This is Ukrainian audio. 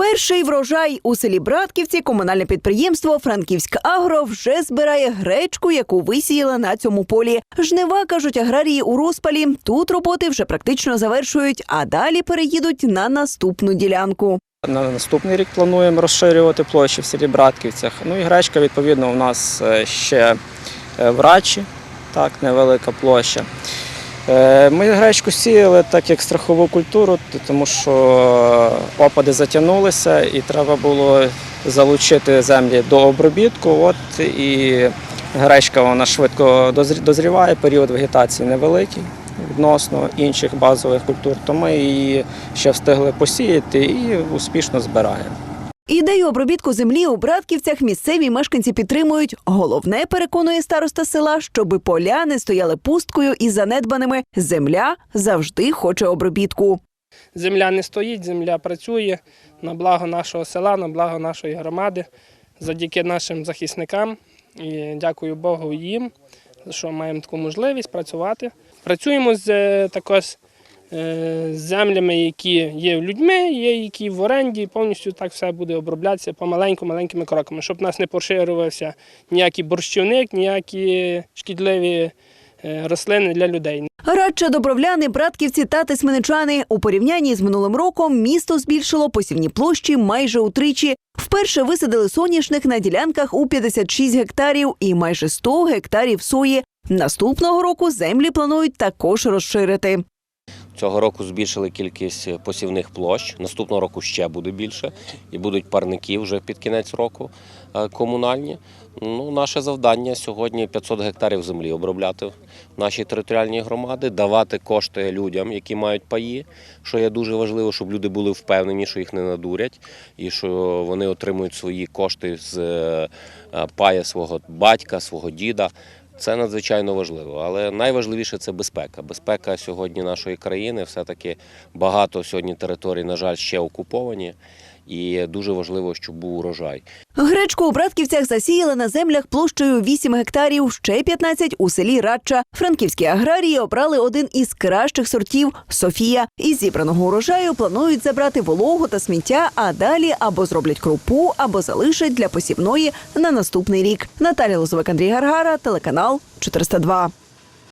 Перший врожай у селі Братківці комунальне підприємство Франківськ Агро вже збирає гречку, яку висіяли на цьому полі. Жнива кажуть аграрії у розпалі. Тут роботи вже практично завершують, а далі переїдуть на наступну ділянку. На наступний рік плануємо розширювати площі в селі Братківцях. Ну і гречка, відповідно, у нас е, ще е, в Рачі, так, невелика площа. Е, Ми гречку сіяли так як страхову культуру, тому що опади затягнулися і треба було залучити землі до обробітку. От і гречка вона швидко дозріває, період вегетації невеликий відносно інших базових культур, то ми її ще встигли посіяти і успішно збираємо. Ідею обробітку землі у Братківцях місцеві мешканці підтримують. Головне, переконує староста села, щоби поля не стояли пусткою і занедбаними. Земля завжди хоче обробітку. Земля не стоїть, земля працює на благо нашого села, на благо нашої громади, завдяки нашим захисникам. І дякую Богу їм, що маємо таку можливість працювати. Працюємо з е, також землями, які є людьми, є які в оренді. Повністю так все буде оброблятися помаленьку, маленькими кроками, щоб нас не поширювався ніякий борщівник, ніякі шкідливі е, рослини для людей. Радше добровляни, братківці та тисменичани у порівнянні з минулим роком місто збільшило посівні площі майже утричі. Вперше висадили соняшник на ділянках у 56 гектарів і майже 100 гектарів сої. Наступного року землі планують також розширити. Цього року збільшили кількість посівних площ. Наступного року ще буде більше, і будуть парники вже під кінець року е, комунальні. Ну, наше завдання сьогодні 500 гектарів землі обробляти в нашій територіальній громади, давати кошти людям, які мають паї, що є дуже важливо, щоб люди були впевнені, що їх не надурять, і що вони отримують свої кошти з е, е, пая свого батька, свого діда. Це надзвичайно важливо, але найважливіше це безпека. Безпека сьогодні нашої країни. Все-таки багато сьогодні територій, на жаль, ще окуповані, і дуже важливо, щоб був урожай. Гречку у Братківцях засіяли на землях площею 8 гектарів, ще 15 у селі Радча. Франківські аграрії обрали один із кращих сортів Софія. Із зібраного урожаю планують забрати вологу та сміття, а далі або зроблять крупу, або залишать для посівної на наступний рік. Наталя Лозовик, Андрій Гаргара, телеканал 402.